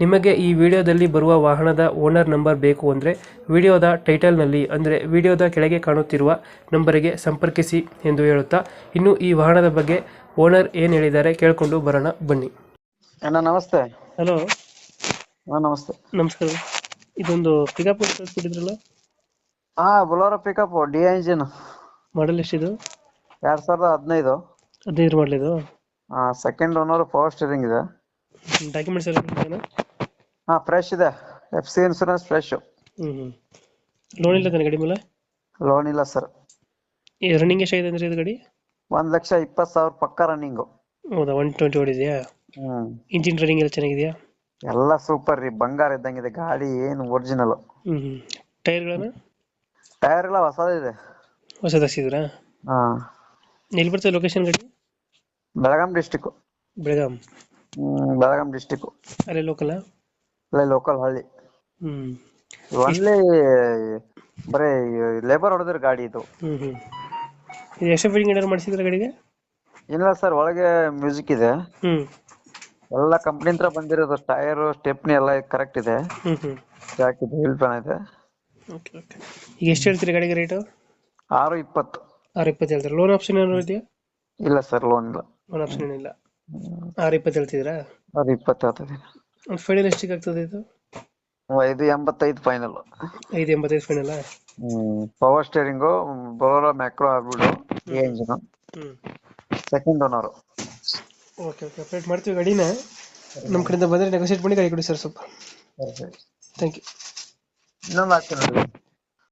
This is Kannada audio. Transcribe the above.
ನಿಮಗೆ ಈ ವಿಡಿಯೋದಲ್ಲಿ ಬರುವ ವಾಹನದ ಓನರ್ ನಂಬರ್ ಬೇಕು ಅಂದರೆ ವಿಡಿಯೋದ ಟೈಟಲ್ನಲ್ಲಿ ಅಂದರೆ ವಿಡಿಯೋದ ಕೆಳಗೆ ಕಾಣುತ್ತಿರುವ ನಂಬರಿಗೆ ಸಂಪರ್ಕಿಸಿ ಎಂದು ಹೇಳುತ್ತಾ ಇನ್ನು ಈ ವಾಹನದ ಬಗ್ಗೆ ಓನರ್ ಏನು ಹೇಳಿದ್ದಾರೆ ಕೇಳಿಕೊಂಡು ಬರೋಣ ಬನ್ನಿ. ಅಣ್ಣ ನಮಸ್ತೆ. ಹಲೋ. ಹಾ ನಮಸ್ತೆ. ನಮಸ್ಕಾರ. ಇದೊಂದು ಪಿಕಪ್ ಕಳಿಸ್ಬಿಟ್ಟಿದ್ರಲ್ಲ ಹಾ Bolero pickup D engine model ಎಷ್ಟಿದು? ಎರಡ್ ಸಾವಿರದ ಹದಿನೈದು. ಹದಿನೈದು ಮಾಡಲಿದು ಹಾ ಸೆಕೆಂಡ್ ಓನರ್ ಪವರ್ ಸ್ಟೀರಿಂಗ್ ಇದೆ. ಡಾಕ್ಯುಮೆಂಟ್ಸ್ ಎಲ್ಲ ಹಾ ಫ್ರೆಶ್ ಇದೆ. ಎಫ್ ಸಿ ಇನ್ಸೂರೆನ್ಸ್ ಫ್ರೆಶ್ ಹ್ಞೂ ಲೋನ್ ಇಲ್ಲ ತಾನೆ ಗಾಡಿ ಮೇಲೆ? ಲೋನ್ ಇಲ್ಲ ಸರ್ ರನ್ನಿಂಗ್ ಎಷ್ಟಾಗಿದೆ ಅಂದರೆ ಇದು ಗಾಡಿ? ಒಂದ್ ಲಕ್ಷ ಇಪ್ಪತ್ತು ಸಾವಿರ ಪಕ್ಕ ರನ್ನಿಂಗು ಹೌದಾ ಒನ್ ಟ್ವೆಂಟಿ ಓಡಿದ್ಯಾ? ಹ್ಮ್. ಇಂಜಿನ್ ರನ್ನಿಂಗ್ ಎಲ್ಲ ಚೆನ್ನಾಗಿದೆಯಾ? ಎಲ್ಲ ಸೂಪರ್ ರೀ ಬಂಗಾರ ಇದ್ದಂಗಿದೆ ಗಾಡಿ ಏನು ಒರಿಜಿನಲ್ ಹ್ಞೂ ಹ್ಞೂ ಟೈರ್ಗಳನ್ನ ಟೈರ್ ಎಲ್ಲ ಹೊಸದಿದೆ ಹೊಸದು ಹಾಕ್ಸಿದ್ರಾ ಹಾ. ಎಲ್ಲಿ ಬರ್ತದೆ ಲೊಕೇಶನ್ ಗಾಡಿ? ಬೆಳಗಾಂ ಡಿಸ್ಟಿಕ್ ಬೆಳಗಾಂ? ಹ್ಮ್ ಬೆಳಗಾಂ ಡಿಸ್ಟಿಕ್ ಅಲ್ಲೇ ಲೋಕಲ್ ಅಲ್ಲೇ ಲೋಕಲ್ ಹಳ್ಳಿ. ಹ್ಮ್. ಒನ್ಲಿ ಬರೀ ಲೇಬರ್ ಹೊಡೆದ್ರ ಗಾಡಿ ಇದು. ಹ್ಮ್ ಹ್ಮ್. ಇದು ಎಕ್ಸ್ಟ್ರಾ ಫಿಟ್ಟಿಂಗ್ ಏನಾದ್ರು ಮಾಡಿಸಿದ್ರೆ ಗಾಡಿಗೆ? ಇಲ್ಲ ಸರ್ ಒಳಗೆ ಮ್ಯೂಸಿಕ್ ಇದೆ. ಹ್ಮ್. ಎಲ್ಲ ಕಂಪ್ನಿ ಹತ್ರ ಬಂದಿರೋದು ಟೈರ್ ಸ್ಟೆಪ್ನಿ ಎಲ್ಲ ಕರೆಕ್ಟ್ ಇದೆ. ಹ್ಮ್ ಹ್ಮ್. ಜಾಕ್ ಇದೆ ಹಿಲ್ ಪ್ಯಾನ್ ಇದೆ. ಓಕೆ ಓಕೆ ಈಗ ಎಷ್ಟು ಹೇಳ್ತೀರಿ ಗಾಡಿಗೆ ರೇಟು ಆರು ಇಪ್ಪತ್ತು. ಆರು ಇಪ್ಪತ್ತು ಹೇಳ್ತಾರೆ? ಲೋನ್ ಆಪ್ಷನ್ ಏನಾದ್ರು ಇದೆಯಾ? ಇಲ್ಲ ಸರ್ ಲೋನ್ ಇಲ್ಲ. ಲೋನ್ ಆಪ್ಷನ್ ಏನಿಲ್ಲ. ಆರು ಇಪ್ಪತ್ತು ಹೇಳ್ತಿದ್ದೀರಾ? ಆರು ಇಪ್ಪತ್ತು ಆಗ್ತದೆ ಫೈನಲ್ ಎಷ್ಟಿಗೆ ಆಗ್ತದೆ ಇದು? ಐದು ಎಂಬತ್ತೈದು ಫೈನಲ್ ಐದು ಎಂಬತ್ತೈದು ಫೈನಲ್ ಪವರ್ ಸ್ಟೇರಿಂಗು ಬೊಲೋರೋ ಮ್ಯಾಕ್ರೋ ಆಗ್ಬಿಡು engine second owner okay okay update ಮಾಡ್ತೀವಿ ಗಾಡಿನ. ನಮ್ಮ ಕಡೆಯಿಂದ ಬಂದರೆ ನೆಗೋಸಿಯೇಟ್ ಮಾಡಿ ಗಾಡಿ ಕೊಡಿ ಸರ್ ಸ್ವಲ್ಪ. ಥ್ಯಾಂಕ್ ಯು ಇನ್ನೊಂದು ಹಾಕ್ತೀನಿ. ನೋಡಿ